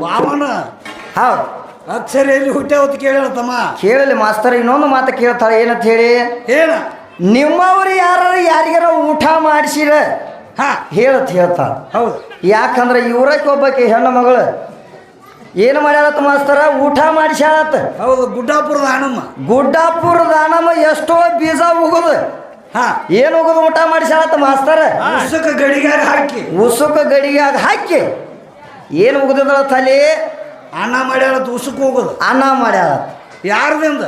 ವಾಮನ ಹೌದು. ಅಕ್ಷರ ಎಲ್ಲಿ ಹುಟ್ಟ್ಯಾವತ್ತು ಕೇಳ ತಮ್ಮ. ಕೇಳಲಿ ಮಾಸ್ತರ್ ಇನ್ನೊಂದು ಮಾತು ಕೇಳ್ತಾಳೆ ಏನಂತ ಹೇಳಿ? ಏನ? ನಿಮ್ಮವ್ರು ಯಾರು ಯಾರಿಗಾರ ಊಟ ಮಾಡಿಸಿರ? ಹಾ. ಹೇಳತ್ ಹೇಳ್ತಾಳ. ಹೌದು. ಯಾಕಂದ್ರೆ ಇವರಕ್ಕೆ ಒಬ್ಬಾಕಿ ಹೆಣ್ಣು ಮಗಳು ಏನು ಮಾಡ್ಯಾರತ್ ಮಾಸ್ತರ? ಊಟ ಮಾಡಿಸ್ಯಾಳತ್ತ ಹೌದು ಗುಡ್ಡಾಪುರದ ಹಣಮ್ಮ ಗುಡ್ಡಾಪುರದ ಹಣಮ್ಮ ಎಷ್ಟೋ ಬೀಜ ಉಗುದು. ಹಾ. ಏನು ಉಗುದು ಊಟ ಮಾಡಿಸ್ಯಾಳತ್ತ ಮಾಸ್ತರ? ಉಸುಕ ಗಡಿಗ್ಯಾಗ ಹಾಕಿ. ಉಸುಕ ಗಡಿಗ್ಯಾಗ ಹಾಕಿ. ಏನು ಉಗುದಿದಳ ತಲೆ? ಅನ್ನ ಮಾಡ್ಯಾರತ್ ಉಸುಕ್ ಹೋಗೋದು ಅನ್ನ ಮಾಡ್ಯಾರತ್ ಯಾರದಿಂದ?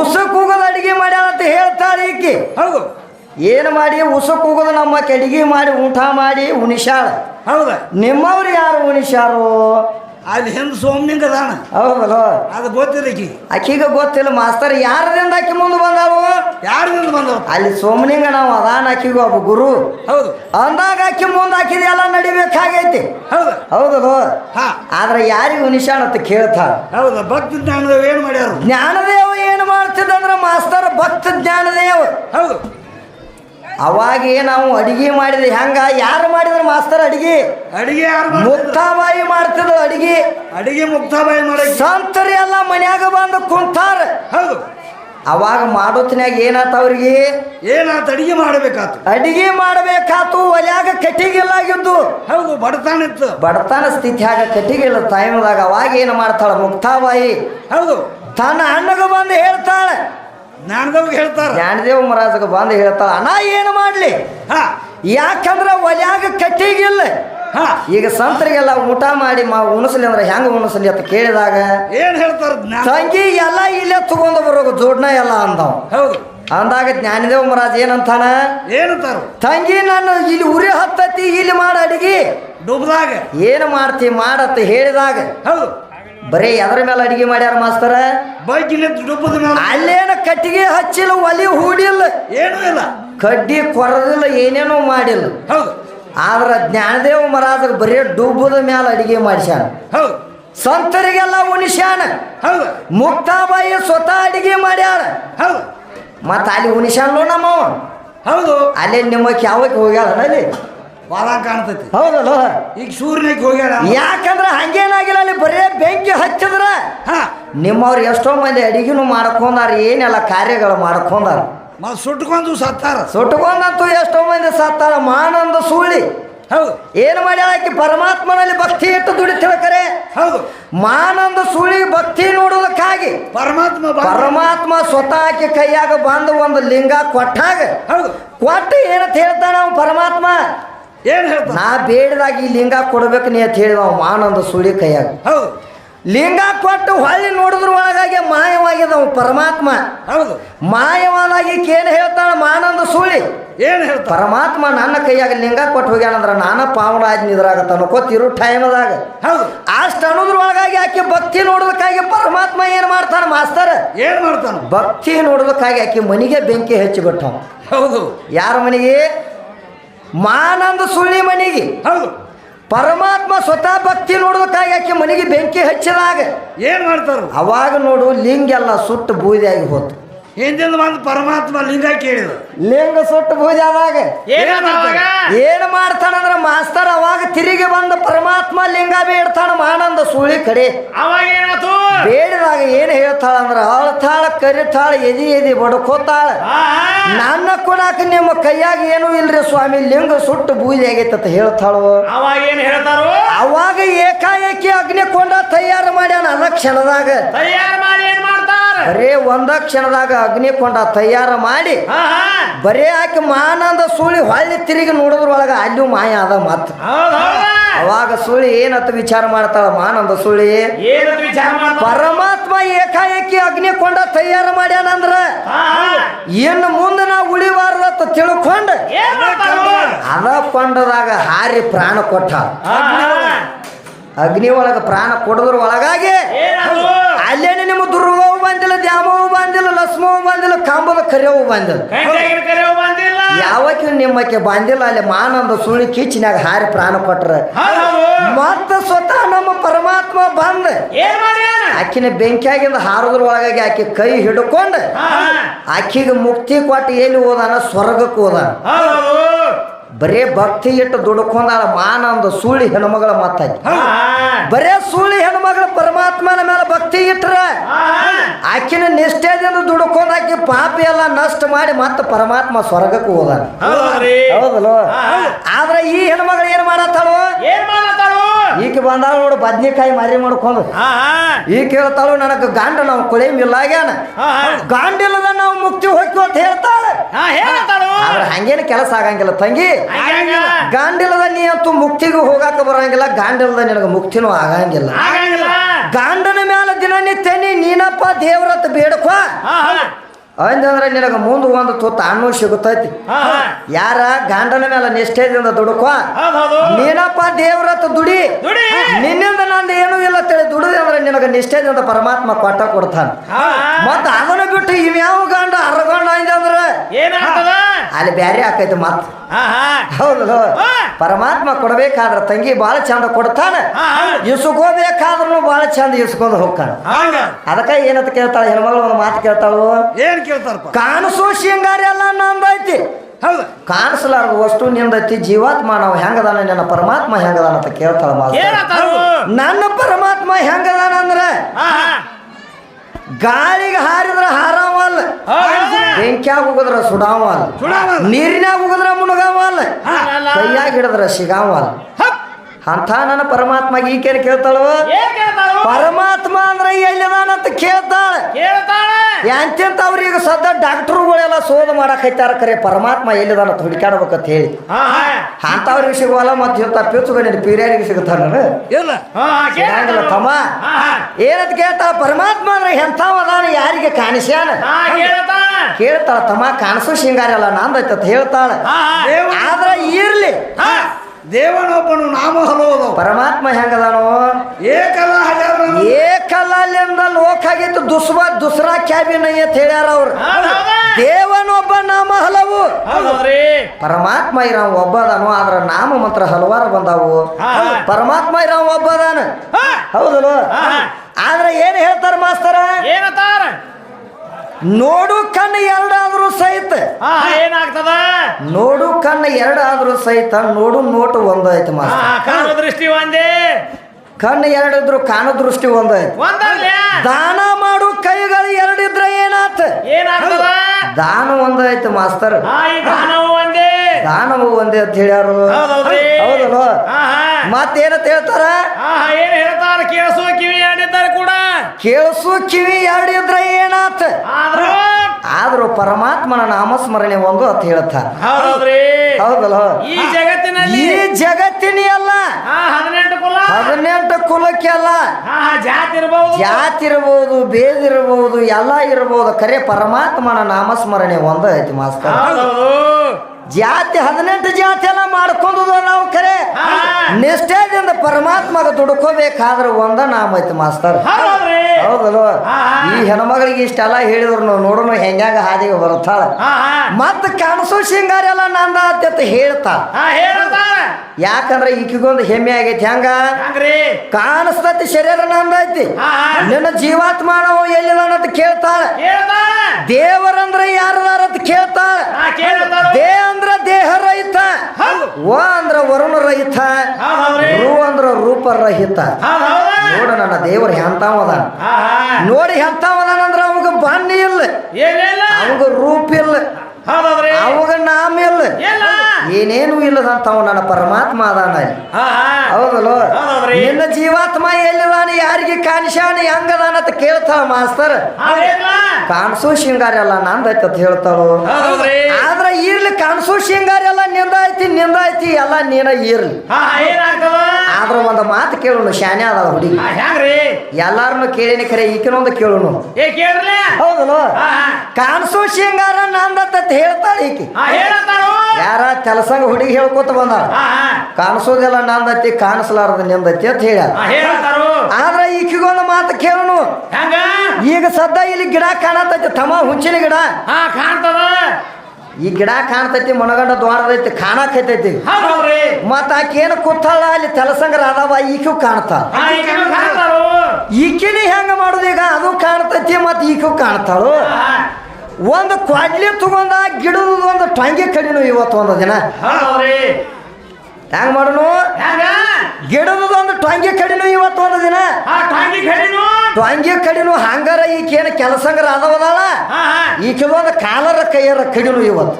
ಉಸುಕ್ ಉಗುದು ಅಡಿಗೆ ಮಾಡ್ಯಾರತ್ ಹೇಳ್ತಾಳೆ ಈಕಿ. ಹೌದು. ಏನು ಮಾಡಿ? ಉಸುಕ್ ಉಗುದು ನಮ್ಮ ಕೆಡಿಗೆ ಮಾಡಿ ಊಟ ಮಾಡಿ ಉಣಿಸ್ಯಾಳ. ಹೌದಾ. ನಿಮ್ಮವ್ರು ಯಾರು ಉಣಿಸ್ಯಾರು? ಅಲ್ಲಿ ಹಿಂದೆ ಸೋಮ್ನಿಂಗ ಅದಾನ? ಹೌದಲ್ಲ. ಅದು ಗೊತ್ತಿಲ್ಲ ಆಕಿ ಆಕಿಗೆ ಗೊತ್ತಿಲ್ಲ ಮಾಸ್ತರ್ ಯಾರದಿಂದ ಆಕಿ ಮುಂದೆ ಬಂದಾವು ಯಾರದಿಂದ ಬಂದವ ಅಲ್ಲಿ ಸೋಮನಿಂಗ ನಾವು ಅದಾನ ಆಕಿಗೆ ಒಬ್ಬ ಗುರು. ಹೌದು. ಅಂದಾಗ ಆಕಿ ಮುಂದೆ ಹಾಕಿದ ಎಲ್ಲ ನಡಿಬೇಕಾಗೈತಿ. ಹೌದು. ಹೌದಲ್ಲ ಹಾ. ಆದ್ರೆ ಯಾರಿಗೂ ನಿಶಾಣ ಅಂತ ಕೇಳ್ತಾಳ ಹೌದು ಭಕ್ತಿ ಜ್ಞಾನದೇವ ಏನು ಮಾಡ್ಯಾರ? ಜ್ಞಾನದೇವ ಏನು ಮಾಡ್ತಿದ್ದಂದ್ರೆ ಮಾಸ್ತರ್ ಭಕ್ತ ಜ್ಞಾನದೇವ. ಹೌದು. ಅವಾಗ ನಾವು ಅಡಿಗೆ ಮಾಡಿದ್ರೆ ಹೆಂಗ? ಯಾರು ಮಾಡಿದ್ರು ಮಾಸ್ತರ್ ಅಡಿಗೆ? ಅಡಿಗೆ ಯಾರು? ಮುಕ್ತಾಬಾಯಿ ಮಾಡ್ತಿದ್ರು ಅಡಿಗೆ. ಅಡಿಗೆ ಮುಕ್ತಾಬಾಯಿ ಮಾಡಿ ಸಂತರು ಎಲ್ಲ ಮನ್ಯಾಗ ಬಂದು ಕುಂತಾರ. ಹೌದು. ಅವಾಗ ಮಾಡೋತ್ನ್ಯಾಗ ಏನಾತ ಅವ್ರಿಗೆ? ಏನಾತ ಅಡಿಗೆ ಮಾಡಬೇಕಾತು? ಅಡಿಗೆ ಮಾಡಬೇಕಾತು ಒಲ್ಯಾಗ ಕಟ್ಟಿಗಿಲ್ಲಾಗಿದ್ದು. ಹೌದು ಬಡತನ ಇತ್ತು ಬಡತನ ಸ್ಥಿತಿಯಾಗ ಕಟ್ಟಿಗಿಲ್ಲ ಟೈಮ್ದಾಗ ಅವಾಗ ಏನು ಮಾಡ್ತಾಳ ಮುಕ್ತಾಬಾಯಿ? ಹೌದು. ತನ್ನ ಅಣ್ಣಗ ಬಂದು ಹೇಳ್ತಾಳ ಜ್ಞಾನದವ್ರಿಗೆ ಹೇಳ್ತಾರ. ಜ್ಞಾನದೇವ ಮಹಾರಾಜಗ ಬಂದು ಹೇಳ್ತಾರ ನಾ ಏನು ಮಾಡ್ಲಿ? ಹಾ. ಯಾಕಂದ್ರೆ ಒಲ್ಯಾಗ ಕಟ್ಟಿಗಿಲ್ಲ ಹಾ. ಈಗ ಸಂತರಿಗೆಲ್ಲ ಊಟ ಮಾಡಿ ಮಾ ಉಣಸಲಿ ಅಂದ್ರೆ ಹೆಂಗ ಉಣಸಲಿ ಅಂತ ಕೇಳಿದಾಗ ಏನ್ ಹೇಳ್ತಾರ ತಂಗಿ ಎಲ್ಲ ಇಲ್ಲೇ ತಗೊಂಡು ಬರೋ ಜೋಡ್ನ ಎಲ್ಲ ಅಂದವ್. ಹೌದು. ಅಂದಾಗ ಜ್ಞಾನದೇವ ಮಹಾರಾಜ್ ಏನಂತಾನ? ಏನಂತಾರ? ತಂಗಿ ನಾನು ಇಲ್ಲಿ ಉರಿ ಹತ್ತತಿ ಇಲ್ಲಿ ಮಾಡ ಅಡಿಗೆ. ಡುಬ್ದಾಗ. ಏನು ಮಾಡ್ತಿ ಮಾಡತ್ತ ಹೇಳಿದಾಗ. ಹೌದು. ಬರೀ ಎದ್ರ ಮೇಲೆ ಅಡಿಗೆ ಮಾಡ್ಯಾರ ಮಾಸ್ತರ? ಬೈಕಿನ ಅಲ್ಲೇನ ಕಟ್ಟಿಗೆ ಹಚ್ಚಿಲ್ಲ ಒಲಿ ಹೂಡಿಲ್ಲ. ಏನೂ ಇಲ್ಲ. ಕಡ್ಡಿ ಕೊರದಿಲ್ಲ ಏನೇನೋ ಮಾಡಿಲ್ಲ. ಹೌದು. ಆದ್ರ ಜ್ಞಾನದೇವ ಮರಾದ್ರ ಬರೀ ಡುಬ್ಬದ ಮೇಲೆ ಅಡಿಗೆ ಮಾಡಿಸ್ಯಾನ. ಹೌದು. ಸಂತರಿಗೆಲ್ಲ ಉಣಿಸ್ಯಾನ. ಹೌದು. ಮುಕ್ತಾಬಾಯಿ ಸ್ವತಃ ಅಡಿಗೆ ಮಾಡ್ಯಾರ. ಹೌದು. ಮತ್ತ ಅಲ್ಲಿ ಉಣಿಸ್ಯಾನ ನೋಡಮ್ಮ ಹೌದು. ಅಲ್ಲೇ ನಿಮ್ಮಕ್ಕೆ ಯಾವಕ್ಕೆ ಹೋಗ್ಯಾರ ಅಲ್ಲಿ? ಬಾಳ ಕಾಣ್ತೈತಿ. ಹೌದಲ್ಲ ಈಗ ಸೂರ್ಯನಿಗೆ ಹೋಗ್ಯಾರ ಯಾಕಂದ್ರ ಹಂಗೇನಾಗಿಲ್ಲ ಅಲ್ಲಿ ಬರೀ ಬೆಂಕಿ ಹಚ್ಚಿದ್ರ ಹಾ. ನಿಮ್ಮವ್ರು ಎಷ್ಟೋ ಮಂದಿ ಅಡಿಗೆನು ಮಾಡ್ಕೊಂಡಾರ ಏನೆಲ್ಲ ಕಾರ್ಯಗಳು ಮಾಡ್ಕೊಂಡಾರ. ಮತ್ತು ಸುಟ್ಕೊಂಡು ಸತ್ತಾರ. ಸುಟ್ಕೊಂಡಂತೂ ಎಷ್ಟೋ ಮಂದಿ ಸತ್ತಾರ ಮಾನಂದ ಸುಳ್ಳಿ ಹೌದು. ಏನು ಮಾಡ್ಯಾಕಿ ಆಕಿ? ಪರಮಾತ್ಮನಲ್ಲಿ ಭಕ್ತಿ ಇಟ್ಟು ದುಡಿತಿಳಕರೆ ಹೌದು. ಮಾನಂದ ಸುಳಿ ಭಕ್ತಿ ನೋಡೋದಕ್ಕಾಗಿ ಪರಮಾತ್ಮ ಪರಮಾತ್ಮ ಸ್ವತಃ ಹಾಕಿ ಕೈಯಾಗ ಬಂದು ಒಂದು ಲಿಂಗ ಕೊಟ್ಟಾಗ ಹೌದು. ಕೊಟ್ಟು ಏನಂತ ಹೇಳ್ತಾನ ಪರಮಾತ್ಮ? ಏನ್ ಹೇಳ್ತಾನ ನಾ ಬೇಡದಾಗ ಈ ಲಿಂಗ ಕೊಡ್ಬೇಕು ನೀ ಅಂತ ಹೇಳಿದ ಅವ ಮಾನಂದ ಸುಳಿ ಕೈಯಾಗ. ಹೌದು. ಲಿಂಗ ಕೊಟ್ಟು ಹೊಳ್ಳಿ ನೋಡಿದ್ರ ಒಳಗಾಗಿ ಮಾಯವಾಗಿದ ಅವ ಪರಮಾತ್ಮ. ಹೌದು. ಏನು ಹೇಳ್ತಾಳೆ ಮಾನಂದ ಸುಳಿ ಏನ್ ಹೇಳ್ತಾರ ಪರಮಾತ್ಮ ನನ್ನ ಕೈಯಾಗ ಲಿಂಗ ಕೊಟ್ಟು ಹೋಗ್ಯಾನಂದ್ರ ನಾನ ಪಾವನ ಆಜ್ ನಿದ್ರಾಗತ್ತ ಅನ್ಕೋತಿರು ಟೈಮ್ದಾಗ. ಹೌದು. ಅನ್ನೋದ್ರ ಒಳಗಾಗಿ ಆಕೆ ಭಕ್ತಿ ನೋಡೋದಕ್ಕಾಗಿ ಪರಮಾತ್ಮ ಏನು ಮಾಡ್ತಾನ ಮಾಸ್ತರ್? ಏನ್ ಮಾಡ್ತಾನ? ಭಕ್ತಿ ನೋಡೋದಕ್ಕಾಗಿ ಆಕೆ ಮನೆಗೆ ಬೆಂಕಿ ಹಚ್ಚಿಬಿಟ್ಟ ಹೌದು. ಯಾರ ಮನೆಗೆ? ಮಾನಂದ ಸುಳ್ಳಿ ಮನೆಗೆ ಹೌದು. ಪರಮಾತ್ಮ ಸ್ವತಃ ಭಕ್ತಿ ನೋಡೋದಕ್ಕಾಗಿ ಆಕೆ ಮನೆಗೆ ಬೆಂಕಿ ಹಚ್ಚಿದಾಗ ಏನ್ ಮಾಡ್ತಾರ? ಅವಾಗ ನೋಡು ಲಿಂಗೆಲ್ಲ ಸುಟ್ಟು ಬೂದಿಯಾಗಿ ಹೋತು. ಹಿಂದಿಂದ ಬಂದು ಪರಮಾತ್ಮ ಲಿಂಗ ಕೇಳಿದ. ಲಿಂಗ ಸುಟ್ಟು ಬೂದಿಯಾದಾಗ ಏನ್ ಮಾಡ್ತಾನ? ಏನು ಮಾಡ್ತಾನಂದ್ರ ಮಾಸ್ತರ್ ಅವಾಗ ತಿರುಗಿ ಬಂದು ಪರಮಾತ್ಮ ಲಿಂಗ ಬೇಡ್ತಾನ ಮಾನಂದ ಸುಳಿ ಕಡೆ. ಅವಾಗ ಏನಾತು ಬೇಡಿದಾಗ ಏನು ಹೇಳ್ತಾಳ ಅಂದ್ರ ಅಳ್ತಾಳ ಕರಿತಾಳ ಎದಿ ಎದಿ ಬಡ್ಕೋತಾಳ. ನನ್ನ ಕೊಡಾಕ ನಿಮ್ಮ ಕೈಯಾಗ ಏನು ಇಲ್ರಿ ಸ್ವಾಮಿ ಲಿಂಗ ಸುಟ್ಟು ಬೂದಿ ಆಗೈತೆ ಅಂತ ಹೇಳ್ತಾಳು. ಅವಾಗ ಏನು ಹೇಳ್ತಾರೋ? ಅವಾಗ ಏಕಾಏಕಿ ಅಗ್ನಿ ಕೊಂಡ ತಯಾರು ಮಾಡ್ಯಾನ ಅದ ಕ್ಷಣದಾಗ. ತಯಾರು ಮಾಡಿ ಏನ್ ಬರೇ ಒಂದ ಕ್ಷಣದಾಗ ಅಗ್ನಿಕೊಂಡ ತಯಾರು ಮಾಡಿ ಬರೇ ಆಕೆ ಮಾನಂದ ಸುಳಿ ಹೊಳ್ಳಿ ತಿರುಗಿ ನೋಡಿದ್ರೊಳಗ ಅಲ್ಲೂ ಮಾಯ ಅದ ಮತ್. ಅವಾಗ ಸುಳಿ ಏನತ್ತ ವಿಚಾರ ಮಾಡ್ತಾಳ ಮಾನಂದ ಸುಳಿ ಪರಮಾತ್ಮ ಏಕಾಏಕಿ ಅಗ್ನಿಕೊಂಡ ತಯಾರ ತಯಾರು ಮಾಡ್ಯಾನಂದ್ರ ಇನ್ನು ಮುಂದೆ ನಾವು ಉಳಿಬಾರ್ದತ್ತ ತಿಳ್ಕೊಂಡು ಅದ ಕೊಂಡದಾಗ ಹಾರಿ ಪ್ರಾಣ ಕೊಟ್ಟ. ಅಗ್ನಿ ಒಳಗ ಪ್ರಾಣ ಕೊಡದ್ರ ಒಳಗಾಗಿ ಏನದು ಅಲ್ಲೇನೆ ನಿಮ್ಮ ದುರ್ಗವು ಬಂದಿಲ್ಲ ದ್ಯಾಮವು ಬಂದಿಲ್ಲ ಭಸ್ಮವು ಬಂದಿಲ್ಲ ಕಂಬದ ಕರಿಯವು ಬಂದಿಲ್ಲ. ಯಾವಕ್ಕೆ ನಿಮ್ಮಕ್ಕೆ ಬಂದಿಲ್ಲ ಅಲ್ಲಿ ಮಾನಂದ ಸುಳಿ ಕಿಚ್ಚಿನಾಗ ಹಾರಿ ಪ್ರಾಣ ಕೊಟ್ರ. ಮತ್ತ ಸ್ವತಃ ನಮ್ಮ ಪರಮಾತ್ಮ ಬಂದ. ಆಕಿನ ಬೆಂಕಿಯಾಗಿಂದ ಹಾರದ್ರ ಒಳಗಾಗಿ ಆಕೆ ಕೈ ಹಿಡ್ಕೊಂಡು. ಆಕಿಗೆ ಮುಕ್ತಿ ಕೊಟ್ಟು ಏನು ಹೋದಾನ? ಸ್ವರ್ಗಕ್ಕೆ ಹೋದಾನ. ಹೌದು ಬರೇ ಭಕ್ತಿ ಇಟ್ಟು ದುಡ್ಕೊಂಡಾಳ ಮಾನಂದ ಸುಳ್ಳಿ ಹೆಣ್ಮಗಳ ಮಾತಾಗಿ ಹಾ, ಬರೇ ಸುಳ್ಳಿ ಹೆಣ್ಮಗಳ ಪರಮಾತ್ಮನ ಮೇಲೆ ಭಕ್ತಿ ಇಟ್ರ ಆಕಿನ ನಿಷ್ಠೆದಿಂದ ದುಡ್ಕೊಂಡಾಕಿ ಪಾಪಿ ಎಲ್ಲ ನಷ್ಟ ಮಾಡಿ ಮತ್ತೆ ಪರಮಾತ್ಮ ಸ್ವರ್ಗಕ್ಕೆ ಹೋದಾನ. ಹೌದ್ರಿ. ಹೌದಲ್ಲ? ಹಾ. ಆದ್ರೆ ಈ ಹೆಣ್ಮಗಳು ಏನ್ ಮಾಡತ್ತಾಳು ಏನ್ ಮಾಡತ್ತಾಳು ಈಕೆ ಬಂದಾಳ ನೋಡು ಬದ್ನಿಕಾಯಿ ಮಾರಿ ಮಾಡ್ಕೊಂಡು. ಈ ಕೇಳ್ತಾಳು ನನಗೆ ಗಂಡ ನಾವು ಕುಳಿಮಿಲ್ಲ ಆಗ್ಯಾನ. ಗಾಂಡಿಲ್ಲದ ನಾವು ಮುಕ್ತಿ ಹೋಗ್ತು ಅಂತ ಹೇಳ್ತಾಳೆ. ಆದ್ರೆ ಹಂಗೇನು ಕೆಲಸ ಆಗಂಗಿಲ್ಲ ತಂಗಿ. ಗಾಂಡಿಲ್ಲದ ನೀ ಅಂತೂ ಮುಕ್ತಿಗೂ ಹೋಗಾಕ ಬರಂಗಿಲ್ಲ ಗಾಂಡಿಲ್ಲದ ನಿನಗೆ ಮುಕ್ತಿನೂ ಆಗಂಗಿಲ್ಲ. ಆಗಂಗಿಲ್ಲ. ಗಾಂಡನ ಮೇಲೆ ದಿನನಿತ್ಯ ನಿತ್ಯ ನೀನಪ್ಪ ದೇವ್ರತ್ ಬೇಡಕೋ. ಅಂದಂದ್ರೆ ನಿನಗೆ ಮುಂದೆ ಒಂದು ತುತ್ತ ಹಣ್ಣು ಸಿಗುತ್ತೈತಿ. ಯಾರ ಗಂಡನ ಮೇಲೆ ನಿಷ್ಠೆಯಿಂದ ದುಡುಕೋ ನೀನಪ್ಪ ದೇವ್ರ ದುಡಿ. ದುಡಿ. ನಿನ್ನಿಂದ ನಂದು ಏನು ಇಲ್ಲ ತಿಳಿ. ದುಡಿದೆ ಅಂದ್ರೆ ನಿನಗೆ ನಿಷ್ಠೆದಿಂದ ಪರಮಾತ್ಮ ಕೊಟ್ಟ ಕೊಡ್ತಾನೆ. ಮತ್ತ ಆಗನ ಬಿಟ್ಟು ಇವ್ಯಾವ ಗಂಡ ಅರ್ಗಂಡ ಅಂದ್ರೆ? ಏನಾಗ್ತದ? ಅಲ್ಲಿ ಬ್ಯಾರೆ ಆಕೈತಿ ಮತ್. ಹೌದು ಪರಮಾತ್ಮ ಕೊಡಬೇಕಾದ್ರೆ ತಂಗಿ ಬಾಳ ಚಂದ ಕೊಡ್ತಾನ. ಇಸುಕೋಬೇಕಾದ್ರೂ ಬಾಳ ಚಂದ ಇಸ್ಕೊಂಡು ಹೋಗ್ತಾನ. ಹಂಗ ಅದಕ್ಕ ಏನಂತ ಕೇಳ್ತಾಳ? ಹೆಣ್ಮಗಳು ಒಂದು ಮಾತು ಕೇಳ್ತಾಳು? ಏನ್ ಕೇಳ್ತಾರ ಕಾಣಿಸೋ ಶೃಂಗಾರ ಎಲ್ಲ ನಂದೈತಿ. ಹೌದು. ಕಾಣಿಸಲಾರದ ವಸ್ತು ನಿಂದೈತಿ ಜೀವಾತ್ಮ ನಾವು ಹೆಂಗದಾನ ನನ್ನ ಪರಮಾತ್ಮ ಹೆಂಗದಾನ ಅಂತ ಕೇಳ್ತಾಳ ಮಾತು ನನ್ನ ಪರಮಾತ್ಮ ಹೆಂಗದಾನ ಅಂದ್ರೆ ಗಾಳಿಗೆ ಹಾರಿದ್ರ ಹಾರಾವಲ್ಲ ಹೌದು ಬೆಂಕ್ಯಾಗ ಹೋಗದ್ರ ಸುಡಾವಲ್ಲ ಸುಡಾವಲ್ಲ. ನೀರಿನ್ಯಾಗ ಹೋಗದ್ರ ಮುಣಗಾವ ಅಲ್ಲ. ಕೈಯಾಗ ಹಿಡಿದ್ರ ಸಿಗಾವಲ್ಲ ಅಂತ ನನ್ನ ಪರಮಾತ್ಮ ಈಕೇನು ಕೇಳ್ತಾಳು ಏನ್ ಕೇಳ್ತಾಳು ಪರಮಾತ್ಮ ಅಂದ್ರೆ ಎಲ್ಲಿದಾನಂತ ಕೇಳ್ತಾಳೆ. ಕೇಳ್ತಾಳೆ. ಎಂತೆಂತ ಅವ್ರಿಗೆ ಸದ್ದ ಡಾಕ್ಟರ್ಗಳೆಲ್ಲ ಶೋಧ ಮಾಡಕೈತಾರ ಕರೆ ಪರಮಾತ್ಮ ಎಲ್ಲಿದಾನ ಹುಡುಕಾಡ್ಬೇಕಂತ ಹೇಳಿ. ಅಂತವ್ರಿಗೆ ಸಿಗುವಲ್ಲ ಮತ್ತೆ ಇಂಥ ಪಿಚ್ಚು ಪೀರಿಯರಿಗೆ ಸಿಗುತ್ತಾನ ಸಿಗಂಗಿಲ್ಲ ತಮ್ಮ. ಏನಂತ ಕೇಳ್ತಾಳ ಪರಮಾತ್ಮ ಅಂದ್ರೆ ಎಂಥವ ಅದಾನ ಯಾರಿಗೆ ಕಾಣಿಸ್ಯಾನ? ಕೇಳ್ತಾಳ. ತಮ್ಮ ಕಾಣಿಸೋ ಶೃಂಗಾರ ಎಲ್ಲ ನಂದೈತೆ ಅಂತ ಹೇಳ್ತಾಳ. ಹಾ ಇರ್ಲಿ. ದೇವನೊಬ್ಬನು ನಾಮ ಹಲೋದು ಪರಮಾತ್ಮ ಹೆಂಗದಾನೋ? ಏಕಲ ಹಜಾರ ಏಕಲ್ಲಿಂದ ಲೋಕ ಆಗಿತ್ತು ದುಸ್ವ ದುಸ್ರಾ ಕ್ಯಾಬಿನ್ ಅಂತ ಹೇಳ್ಯಾರ ಅವ್ರು. ದೇವನೊಬ್ಬ ನಾಮ ಹಲವು ಹೌದ್ರಿ ಪರಮಾತ್ಮ ಇರಾಮ್ ಒಬ್ಬ ಅದಾನೋ ಆದ್ರ ನಾಮ ಮಾತ್ರ ಹಲವಾರು ಬಂದಾವು. ಪರಮಾತ್ಮ ಇರಾವ್ ಒಬ್ಬ ಅದಾನ ಹೌದಲ್ಲ. ಆದ್ರೆ ಏನ್ ಹೇಳ್ತಾರ ಮಾಸ್ತರ? ಏನಂತಾರ ನೋಡು ಕಣ್ಣು ಎರಡಾದ್ರೂ ಸಹಿತ. ಏನಾಗ್ತದ? ನೋಡು ಕಣ್ಣು ಎರಡಾದ್ರೂ ಸಹಿತ ನೋಡು ನೋಟು ಒಂದಾಯ್ತು ಕಾಣೋ ದೃಷ್ಟಿ ಒಂದೇ. ಕಣ್ಣು ಎರಡಿದ್ರು ಕಾನ ದೃಷ್ಟಿ ಒಂದಾಯ್ತು. ದಾನ ಮಾಡು ಕೈಗಳು ಎರಡಿದ್ರೆ ಏನಾತ? ಏನಾಗ್ತದ? ದಾನ ಒಂದಾಯ್ತು ಮಾಸ್ತರ್ ದಾನವು ಒಂದೇ. ದಾನವು ಒಂದೇ ಅಂತ ಹೇಳ್ಯಾರು. ಹೌದಲ್ವಾ? ಮತ್ತೇನಂತ ಹೇಳ್ತಾರ? ಏನ್ ಹೇಳ್ತಾರ? ಕೇಳಿಸುವ ಕಿವಿ ಎರಡಿದ್ದಾರೆ ಕೂಡ. ಕೇಳಿಸುವ ಕಿವಿ ಎರಡಿದ್ರ ಏನಾತ? ಆದ್ರೂ ಪರಮಾತ್ಮನ ನಾಮಸ್ಮರಣೆ ಒಂದು ಅಂತ ಹೇಳ್ತಾರ ಹೌದಲ್ಲ? ಈ ಜಗತ್ತಿನಲ್ಲಿ ಈ ಜಗತ್ತಿನ ಅಲ್ಲ. ಹದಿನೆಂಟು ಕುಲ. ಹದಿನೆಂಟು ಕುಲಕ್ಕೆ ಅಲ್ಲ. ಜಾತಿ ಇರಬಹುದು ಜಾತಿ ಇರಬಹುದು ಬೇದಿರಬಹುದು ಎಲ್ಲ ಇರಬಹುದು ಕರೆ ಪರಮಾತ್ಮನ ನಾಮಸ್ಮರಣೆ ಒಂದು ಐತಿ ಮಾಸ್ತರ್. ಹೌದೌದು. ಜಾತಿ ಹದಿನೆಂಟು ಜಾತಿ ಎಲ್ಲ ಮಾಡ್ಕೊಂಡು ನಾವು ಕರೆ. ನಿಷ್ಠೆಯಿಂದ ನಿಷ್ಠೆದಿಂದ ಪರಮಾತ್ಮಗ ದುಡ್ಕೋಬೇಕಾದ್ರೆ ಒಂದ ನಾಮ ಐತಿ ಮಾಸ್ತರ್. ಹೌದಲ್ವ. ಈ ಹೆಣ್ಮಗಳಿಗೆ ಇಷ್ಟೆಲ್ಲ ಹೇಳಿದ್ರು ನಾವು ನೋಡೋಣ ಹೆಂಗಾಗ ಹಾದಿಗೆ ಬರುತ್ತಾಳ. ಮತ್ತ ಕನಸು ಶೃಂಗಾರ ಎಲ್ಲ ನಂದ ಅಂತ ಹೇಳ್ತಾ ಯಾಕಂದ್ರೆ ಈಕಿಗೊಂದು ಹೆಮ್ಮೆ ಆಗೈತಿ ಹೆಂಗ? ಕಾಣಿಸ್ತತಿ ಶರೀರ ನಂದೈತಿ ಐತಿ. ನಿನ್ನ ಜೀವಾತ್ಮ ನಾವು ಎಲ್ಲಿದಾನ ಅಂತ ಕೇಳ್ತಾಳ. ಹೇಳ್ತಾರ ದೇವರಂದ್ರ ಯಾರದಾರ ಅಂತ ಕೇಳ್ತಾಳ ಹಾ ಕೇಳ್ತಾರ ದೇ ಅಂದ್ರ ದೇಹ ರಹಿತ ವ ಅಂದ್ರ ವರುಣ ರಹಿತ ರು ಅಂದ್ರ ರೂಪ ರಹಿತ. ನೋಡ ನನ್ನ ದೇವರ ಎಂತಾವದಾನ ಹಾ ಹಾ. ನೋಡಿ ಎಂತಾವದಾನ ಅಂದ್ರ ಅವಾಗ ಬಣ್ಣ ಇಲ್ಲ. ಅವಾಗ ರೂಪ ಇಲ್ಲ. ಹೌದೌದ್ರಿ ಅವಾಗ ಏನೇನು ಇಲ್ಲದಂತವ ನನ್ನ ಪರಮಾತ್ಮ ಅದಾನ ಹೌದಲ್ಲೋ? ನಿನ್ನ ಜೀವಾತ್ಮ ಎಲ್ಲಿದಾನ? ಯಾರಿಗೆ ಕಾಣಿಸ್ಯಾನ? ಹೆಂಗದಾನ ಅಂತ ಕೇಳ್ತಾಳ ಮಾಸ್ತರ್. ಕಾಣಿಸು ಶೃಂಗಾರ ಎಲ್ಲ ನಂದೈತಿ ಅಂತ ಹೇಳ್ತಾಳು? ಆದ್ರ ಇರ್ಲಿ ಕಾಣಿಸೋ ಶೃಂಗಾರ ಎಲ್ಲ ನಿಂದಾಯ್ತಿ ನಿಂದಾಯ್ತಿ ಎಲ್ಲ ನೀನ ಇರ್ಲಿ. ಆದ್ರ ಒಂದು ಮಾತು ಕೇಳೋಣ ಶಾನೆ ಅದ ಹುಡುಗಿ. ಕೇಳಿನ ಎಲ್ಲಾರನು ಕೇಳಿನ ಖರೆ ಈಕಿನೊಂದು ಕೇಳೋಣ ಏ ಕಾಣಿಸು ಶಿಂಗಾರ ಹಾ ಹಾ. ಕಾಣಿಸೋ ಶೃಂಗಾರ ನಂದತ್ತ. ಹೇಳ್ತಾಳೆ ಈಕಿ. ಯಾರ ಕೆಲಸಂಗ ಹುಡುಗಿ ಹೇಳ್ಕೊತ ಬಂದ ಹಾ ಹಾ. ಕಾಣಿಸೋದೆಲ್ಲ ನಂದೈತಿ ಕಾಣಿಸ್ಲಾರ್ದ ನಿಂದೈತಿ ಅಂತ ಹೇಳ್ಯಾರ ಹಾ ಹೇಳ್ತಾರು ಆದ್ರೆ ಈಕಿಗೊಂದು ಮಾತು ಕೇಳನು. ಈಗ ಸದ್ದ ಇಲ್ಲಿ ಗಿಡ ಕಾಣತೈತಿ ತಮ್ಮ ಹುಂಚಿನ ಗಿಡ. ಈ ಗಿಡ ಕಾಣ್ತೈತಿ ಮನಗಂಡ ದ್ವಾರದೈತಿ ಕಾಣಕೈತೈತಿ. ಮತ್ತ ಆಕೆ ಏನು ಕೂತಾಳ ಅಲ್ಲಿ ತೆಲಸಂಗರ ಅದಾವ ಈಕೂ ಕಾಣ್ತಾಳ. ಈಕಿನಿ ಹೆಂಗ ಮಾಡುದೀಗ ಈಗ? ಅದು ಕಾಣ್ತೈತಿ ಮತ್ತ ಈಕೂ ಕಾಣ್ತಾಳು. ಒಂದು ಕ್ವಾಡ್ಲಿ ತಗೊಂಡ ಗಿಡದ ಒಂದು ಟೊಂಗಿ ಕಡಿನು ಇವತ್ತು ಒಂದು ದಿನ. ಹ್ಯಾಂಗ ಹೆಂಗ್ ಮಾಡುನು ಗಿಡದ ಒಂದು ಟೊಂಗಿ ಕಡಿನು ಇವತ್ತು ಒಂದು ದಿನ. ಟಾಂಗಿ ಕಡಿನು? ಹಂಗಾರ ಈಕೇನು ಕೆಲಸಂಗರ ಅದವದಾಳ ಈಕಿಗೆ ಒಂದು ಕಾಲರ ಕೈಯರ ಕಡಿನು ಇವತ್ತು.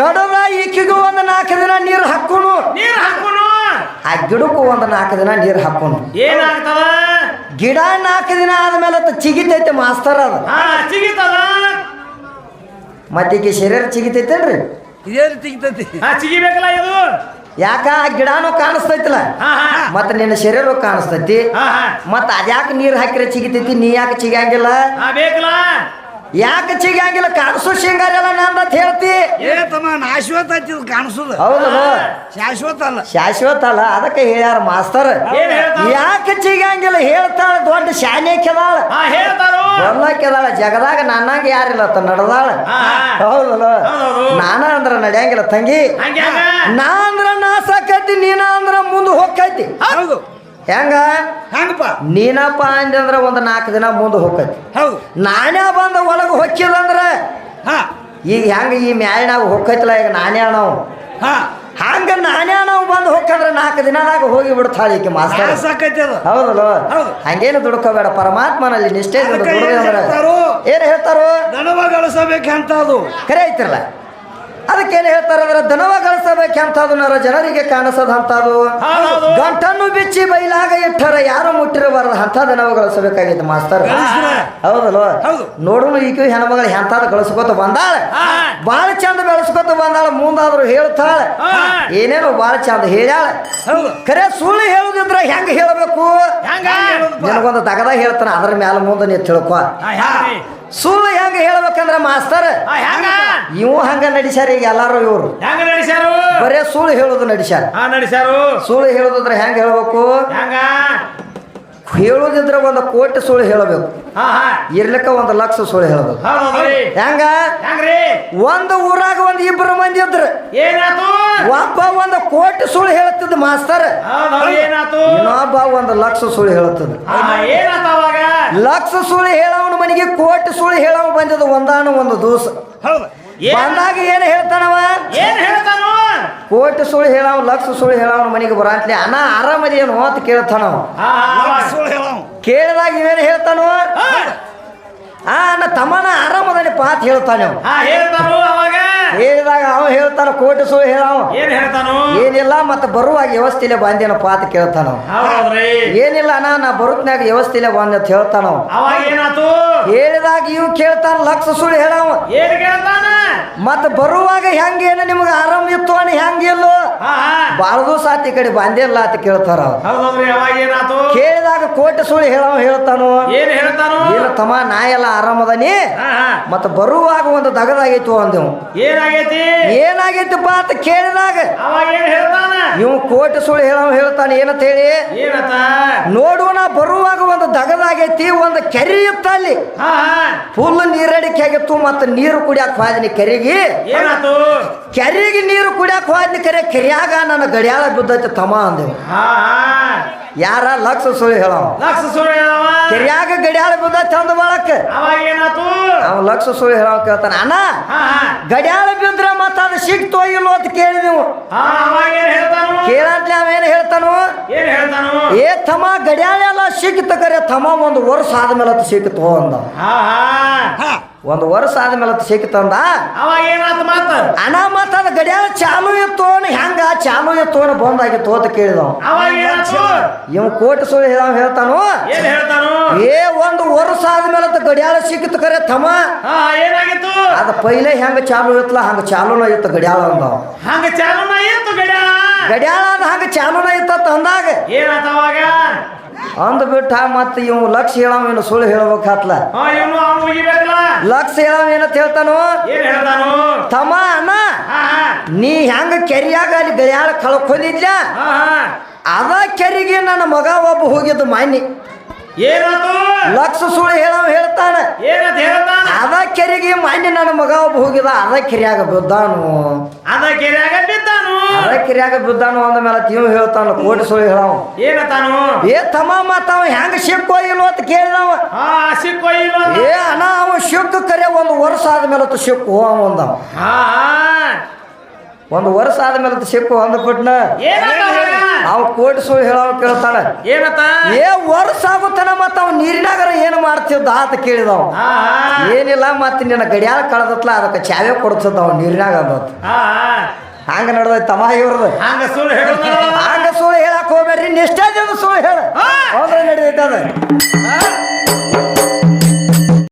ಕಡದ ಈಕೆಗೂ ಒಂದು ನಾಲ್ಕು ದಿನ ನೀರು ಹಾಕೋನು. ನೀರ್ ಹಾಕುನು? ಆ ಗಿಡಕ್ಕೂ ಒಂದು ನಾಲ್ಕು ದಿನ ನೀರು ಹಾಕೋನು. ಏನಾಗ್ತದ? ಗಿಡ ನಾಲ್ಕು ದಿನ ಆದ್ಮೇಲೆ ಅದು ಚಿಗಿತೈತೆ ಮಾಸ್ತರ ಅದು. ಹಾ ಚಿಗಿತದ? ಈಗ ಶರೀರ ಚಿಗಿತೈತೇನ್ರಿ? ಇದೇನು ಹಾ ಚಿಗಿಬೇಕಲ್ಲ ಇದು? ಯಾಕ ಆ ಗಿಡನೂ ಕಾಣಿಸ್ತೈತಿಲ್ಲ? ಮತ್ತೆ ನಿನ್ನ ಶರೀರ ಕಾಣಿಸ್ತೈತಿ? ಮತ್ತೆ ಹಾ. ಮತ್ತ ಅದ್ಯಾಕೆ ನೀರು ಹಾಕಿದ್ರೆ ಚಿಗಿತೈತಿ? ನೀ ಯಾಕೆ ಚಿಗಂಗಿಲ್ಲ ಹಾ ಬೇಕಲ್ಲ? ಯಾಕೆ ಚಿಗಂಗಿಲ್ಲ ಶೃಂಗಾರಲ್ಲ ಶೇಂಗಾರೆಲ್ಲ ಅಂತ ಹೇಳ್ತಿ. ಏ ತಮ್ಮ ನಾಶ್ವತ ಇದು ಕಾಣಿಸೋದು. ಹೌದಲ್ಲ ಶಾಶ್ವತ ಅಲ್ಲ. ಶಾಶ್ವತ ಅಲ್ಲ ಅದಕ್ಕೆ ಹೇಳ್ಯಾರ ಮಾಸ್ತರ್. ಏನ್ ಹೇಳ್ತಾರ? ಯಾಕೆ ಚಿಗಂಗಿಲ್ಲ ಹೇಳ್ತಾಳ ದೊಡ್ಡ ಶಾನೆ ಕೆದಾಳ. ಹಾ ಹೇಳ್ತಾರು? ಕೆದಾಳ ಜಗದಾಗ ನನ್ನಾಗ ಯಾರಿಲ್ಲ ತ ನಡೆದಾಳ. ಹಾ. ಹೌದಲ್ಲ ಹೌದೌದು. ನಾನ ಅಂದ್ರ ನಡೆಯಂಗಿಲ್ಲ ತಂಗಿ. ನಾ ಅಂದ್ರ ನಾ ಸಾಕೈತಿ ನೀನ ಅಂದ್ರ ಮುಂದೆ ಹೋಗ್ತೈತಿ ಹೌದು. ಹೆಂಗ? ಹೆಂಗಪ್ಪ ನೀನಪ್ಪ ಅಂದ್ರೆ ಒಂದು ನಾಲ್ಕು ದಿನ ಮುಂದೆ ಹೋಗತಿ ಹೌದು. ನಾನೇ ಬಂದ ಒಳಗೆ ಹೊಕ್ಕಿದಂದ್ರ ಹಾ. ಈಗ ಹೆಂಗ ಈ ಮ್ಯಾಲೆ ನಾವು ಹೊಕ್ಕೈತಲ್ಲ ಈಗ ನಾನೇ ನಾವು ಹಾ. ಹಂಗ ನಾನೇ ನಾವು ಬಂದು ಹೋಗ್ತಂದ್ರೆ ನಾಲ್ಕು ದಿನದಾಗ ಹೋಗಿ ಬಿಡ್ತಾಳೆ ಈಕೆ ಮಾಸ್ತರ್. ಹೌದಲ್ಲ? ಹೌದು. ಹಂಗೇನು ದುಡ್ಕೋಬೇಡ ಪರಮಾತ್ಮನಲ್ಲಿ ನಿಷ್ಠೆ ಏನ್ ಅಂದ್ರೆ ಹೇಳ್ತಾರು? ದನವ ಗಳಿಸಬೇಕಂತ ಅದು. ಕರೆ ಐತಿರಲ್ಲ? ಅದಕ್ಕೇನು ಹೇಳ್ತಾರೆ ಅಂದ್ರೆ ದನವ ಗಳಿಸಬೇಕಂತದು ನರ ಜನರಿಗೆ ಕಾಣಿಸದಂತದು ಹೌದೌದು. ಗಂಟನ್ನು ಬಿಚ್ಚಿ ಬೈಲಾಗ ಇಟ್ಟರ ಯಾರು ಮುಟ್ಟಿರಬಾರದು? ಅಂತ ದನವ ಗಳಿಸಬೇಕಾಗಿತ್ತು ಮಾಸ್ತರ್. ಹೌದಲ್ವ? ಹೌದು. ನೋಡುನು ಈಗ ಹೆಣ್ಮಗಳು ಎಂತಾದ ಗಳಿಸ್ಕೊತ ಬಂದಾಳ. ಭಾಳ ಬಾಳ ಚಂದ ಬೆಳೆಸ್ಕೊತ ಬಂದಾಳ ಮುಂದಾದ್ರು ಹೇಳ್ತಾಳೆ. ಏನೇನು ಬಾಳ ಚಂದ ಹೇಳ್ಯಾಳೆ. ಖರೆ ಸುಳ್ಳು ಹೇಳುದಿದ್ರೆ ಹೆಂಗ ಹೇಳಬೇಕು? ನನಗೊಂದು ತಗದ ಹೇಳ್ತಾನೆ ಅದ್ರ ಮ್ಯಾಲ ಮುಂದೆ ನೀ ತಿಳ್ಕೊ. ಸುಳ್ಳು ಹೆಂಗ ಹೇಳ್ಬೇಕಂದ್ರ ಮಾಸ್ತರ್? ಇವು ಹಂಗ ನಡಿಸ್ಯಾರ ಈಗ ಎಲ್ಲಾರು ಇವ್ರು. ಹೆಂಗ ನಡಿಸ್ಯಾರು? ಬರೇ ಸುಳ್ಳು ಹೇಳುದು ನಡಿಸ್ಯಾರ. ಆ ನಡೆಸ್ಯಾರು? ಸುಳ್ಳು ಹೇಳೋದಿದ್ರೆ ಹೆಂಗ ಹೇಳ್ಬೇಕು? ಹೆಂಗ? ಹೇಳೋದಿದ್ರೆ ಒಂದು ಕೋಟಿ ಸುಳ್ಳು ಹೇಳಬೇಕು. ಇರ್ಲಿಕ್ಕ ಒಂದು ಲಕ್ಷ ಸುಳ್ಳು ಹೇಳಬೇಕು. ಹೆಂಗ? ಒಂದು ಊರಾಗ ಒಂದು ಇಬ್ಬರು ಮಂದಿ ಇದ್ರ. ಒಬ್ಬ ಒಂದು ಕೋಟಿ ಸುಳ್ಳು ಹೇಳ್ತಿದ್ದ ಮಾಸ್ತರ್. ಇನ್ನೊಬ್ಬ ಒಂದು ಲಕ್ಷ ಸುಳ್ಳು ಹೇಳ್ತದ ಹಾ ಏನಾತ ಅವಾಗ? ಲಕ್ಷ ಸುಳ್ಳು ಹೇಳವನ ಮನೆಗೆ ಕೋಟಿ ಸುಳ್ಳು ಹೇಳವ ಬಂದಿದ್ದು ಒಂದಾನ ಒಂದು ದೂಸ ಬಂದಾಗ ಏನು ಹೇಳ್ತಾನವ? ಏನ್ ಹೇಳ್ತಾನು ಕೋಟಿ ಸುಳ್ಳು ಹೇಳವ ಲಕ್ಷ ಸುಳ್ಳು ಹೇಳವನ ಮನೆಗೆ ಬರಂತ್ಲಿ ಅಣ್ಣ ಆರಾಮದಿ ಏನು ಅಂತ ಕೇಳ್ತಾನವ. ಹೇಳವ್. ಕೇಳಿದಾಗ ಇವೇನು ಹೇಳ್ತಾನೋ. ಆ ಅಣ್ಣ ತಮ್ಮನ ಆರಾಮದನಿಪ್ಪ ಅಂತ ಹೇಳ್ತಾನೆ ಅವ ಹೇಳಿದಾಗ ಅವ ಹೇಳ್ತಾನ ಕೋಟಿ ಸು ಹೇಳವ ಏನ್ ಹೇಳ್ತಾನು? ಏನಿಲ್ಲ ಮತ್ತೆ ಬರುವಾಗ ವ್ಯವಸ್ಥೆಲೆ ಬಂದೇನಪ್ಪ ಅಂತ ಕೇಳ್ತಾನ ಏನಿಲ್ಲ ಅಣ್ಣ ನಾ ಬರುತ್ನಾಗ ವ್ಯವಸ್ಥೆಲೆ ಬಂದ ಅಂತ ಹೇಳ್ತಾನ ಹೇಳಿದಾಗ ಇವ್ ಕೇಳ್ತಾನ ಲಕ್ಷ ಸುಳ್ಳು ಹೇಳವ ಮತ್ತ ಬರುವಾಗ ಹೆಂಗೇನ ನಿಮ್ಗೆ ಆರಾಮ ಇತ್ತು ಅಣ್ಣ ಹೆಂಗಿಲ್ಲೋ? ಹಾ ಸಾತ್ ಬಾಳ ದಿವಸ ಆತ ಈ ಕಡೆ ಬಂದಿಲ್ಲ ಅಂತ ಕೇಳ್ತಾರ ಕೇಳಿದಾಗ ಕೋಟೆ ಸುಳಿ ಹೇಳವ ಹೇಳ್ತಾನು? ಏನ್ ಹೇಳ್ತಾನು? ಇಲ್ಲ ತಮ್ಮ ನಾ ಎಲ್ಲ ಆರಾಮದನಿ ಮತ್ತ ಬರುವಾಗ ಒಂದು ದಗದಾಗೈತು ಅಂದೆವು ಏನಾಗೈತಿ? ಏನಾಗೈತಪ್ಪ ಅಂತ ಕೇಳಿದಾಗ ಅವಾಗ ಏನ್ ಹೇಳ್ತಾನ? ಇವ್ ಕೋಟೆ ಸುಳ್ಳು ಹೇಳವ ಹೇಳ್ತಾನೆ ಏನಂತ ಹೇಳಿ? ನೋಡೋಣ ಬರುವಾಗ ಒಂದು ದಗದಾಗೈತಿ ಒಂದು ಕೆರೆ ಇತ್ತ ಅಲ್ಲಿ. ಫುಲ್ ನೀರಡಿಕೆ ಆಗಿತ್ತು ಮತ್ತ ನೀರು ಕುಡಿಯಾಕ ಬಾದಿನಿ ಕೆರೆಗೆ. ಕೆರೆಗೆ ನೀರು ಕುಡಿಯಾಕ ಹೋದ್ನಿ ಕರೆ ಕೆರೆಯಾಗ ನನ್ನ ಗಡಿಯಾಳ ಬಿದ್ದೈತೆ ತಮ ಅಂದ ಹಾ ಹಾ. ಯಾರ? ಲಕ್ಷ ಸುಳಿ ಹೇಳವ. ಲಕ್ಷ ಸುಳಿ ಹೇಳವ? ಕೆರೆಯಾಗ ಗಡಿಯಾಳ ಬಿದ್ದೈತೆ ಅಂದ ಬಾಳಕ್ ಅವಾಗ ಏನಾತು ಅವ ಲಕ್ಷ ಸುಳಿ ಹೇಳವ ಕೇಳ್ತಾನ. ಅಣ್ಣ ಹಾ ಹಾ. ಗಡಿಯಾಳ ಬಿದ್ರೆ ಮತ್ತ ಅದು ಸಿಕ್ತೋ ಇಲ್ಲೋ ಅಂತ ಕೇಳಿ ನೀವು. ಅವಾಗ ಏನ್ ಹೇಳ್ತಾನು? ಕೇಳಂತ್ಲೆ ಅವೇನು ಹೇಳ್ತಾನು? ಏನ್ ಹೇಳ್ತಾನು? ಏ ತಮ್ಮ ಗಡಿಯಾಳ ಎಲ್ಲ ಸಿಕ್ತ ಕರೆ ತಮ ಒಂದು ವರ್ಷ ಆದ್ಮೇಲೆ ಅದು ಸಿಕ್ಕಿತು ಅಂದ. ಹಾ ಹಾ. ಹಾ. ಒಂದು ವರ್ಷ ಆದ್ಮೇಲೆ ಅದು ಸಿಕ್ತಂದ ಅವಾಗ ಏನಾತು ಮತ್ತ ಅಣ್ಣ ಮತ್ತ ಅದು ಗಡಿಯಾರ ಚಾಲು ಇತ್ತು ಅನ್ ಹೆಂಗ ಚಾಲು ಇತ್ತು ಬಂದಾಗಿ ತೋತ ಅವಾಗ ಏನಾತು ಇವ್ ಕೋಟಿ ಸುಳ್ಳು ಹೇಳ್ತಾನೋ ಹೇಳ್ತಾನು? ಏನ್ ಹೇಳ್ತಾನು? ಏ ಒಂದು ವರ್ಷ ಆದ್ಮೇಲೆ ಅದು ಗಡಿಯಾಳ ಸಿಕ್ಕಿತು ಕರೆ ತಮ್ಮ. ಏನಾಗಿತ್ತು? ಅದ ಪೈಲೆ ಹೆಂಗ ಚಾಲು ಇತ್ತಲ್ಲ ಹಂಗ ಚಾಲೂನ ಇತ್ತು ಗಡಿಯಾಳ ಅಂದ ಹಂಗ ಚಾಲು ಇತ್ತು ಗಡ್ಯಾಳ? ಗಡಿಯಾಳ ಅದ ಹಂಗ ಚಾಲುನ ಇತ್ತ ಅಂದಾಗ. ಏನಾತ ಅವಾಗ? ಅಂದ್ ಬಿಟ್ಟ ಮತ್ತೆ ಇವ್ ಲಕ್ಷ ಹೇಳವೇನು ಸುಳ್ಳು ಹೇಳ್ಬೇಕಾತ್ಲ ಲಕ್ಷ ಹೇಳವ ಏನಂತ ಹೇಳ್ತಾನು? ತಮ್ಮ ಅಣ್ಣ ನೀ ಹೆಂಗ ಕೆರಿಯಾಗ ಅಲ್ಲಿ ಬೆಳೆಯಾಳ ಕಳ್ಕೊಂಡಿದ್ಲ ಹಾ. ಅದ ಕೆರಿಗೆ ನನ್ನ ಮಗ ಒಬ್ಬ ಹೋಗಿದ್ದು ಮಾನ್ಯ. ಲಕ್ಷ ಸುಳಿ ಹೇಳವ ಹೇಳ್ತಾನ. ಏನಂತ ಹೇಳ್ತಾನ? ಅದ ಕೆರೆಗೆ ಮಾನ್ಯ ನನ್ನ ಮಗ ಒಬ್ಬ ಹೋಗಿದ ಅದ ಕೆರೆಯಾಗ ಬಿದ್ದಾನು. ಅದ ಕೆರೆಯಾಗ ಬಿದ್ದಾನು? ಅದ ಕೆರೆಯಾಗ ಬಿದ್ದಾನು ಅಂದ ಮೇಲೆ ತೀವ್ ಹೇಳ್ತಾನ ಕೋಟಿ ಸುಳಿ ಹೇಳವ. ಏನತಾನು? ಏ ತಮ್ಮ ಮತ್ತ ಅವ ಹೆಂಗ ಸಿಕ್ಕೋ ಇಲ್ವ ಅಂತ ಕೇಳಿದವ. ಸಿಕ್ಕೋ ಇಲ್ವ ಏ ಅಣ್ಣ ಅವ ಸಿಕ್ಕ ಕರೆ ಒಂದು ವರ್ಷ ಆದ್ಮೇಲೆ ಸಿಕ್ಕು ಅವ ಅಂದವ ಹಾ ಹಾ. ಒಂದು ವರ್ಷ ಆದ್ಮೇಲೆ ಸಿಕ್ಕು ಅಂದ್ಬಿಟ್ನ? ಅವ ಕೋಟಿ ಸುಳ್ಳು ಹೇಳವ ಕೇಳ್ತಾನ ಏನತ್ತ? ಏ ವರ್ಷ ಆಗುತ್ತಾನ ಮತ್ತ ಅವ್ ನೀರಿನಾಗರ ಏನು ಮಾಡ್ತಿದ್ದ ಆತ ಕೇಳಿದವ್. ಏನಿಲ್ಲ ಮತ್ತೆ ನಿನ್ನ ಗಡಿಯಾಳ ಕಳೆದತ್ಲ ಅದಕ್ಕೆ ಚಾವೆ ಕೊಡ್ತದ ಅವ್ ನೀರಿನಾಗ ಅಂದತ್ ಹಂಗ ನಡೆದೈತೆ ತಮ್ಮ ಇವ್ರದ್ದು ಹಂಗ ಸುಳ್ಳು ಹಂಗ ಸುಳ್ಳು ಹೇಳಕ್ ಹೋಗ್ಬೇಡ್ರಿ ನಿಷ್ಠೆ ಜನ ಸುಳ್ಳು ಹೇಳ. ಹಾ. ನಡೆದೈತೆ ಅದ.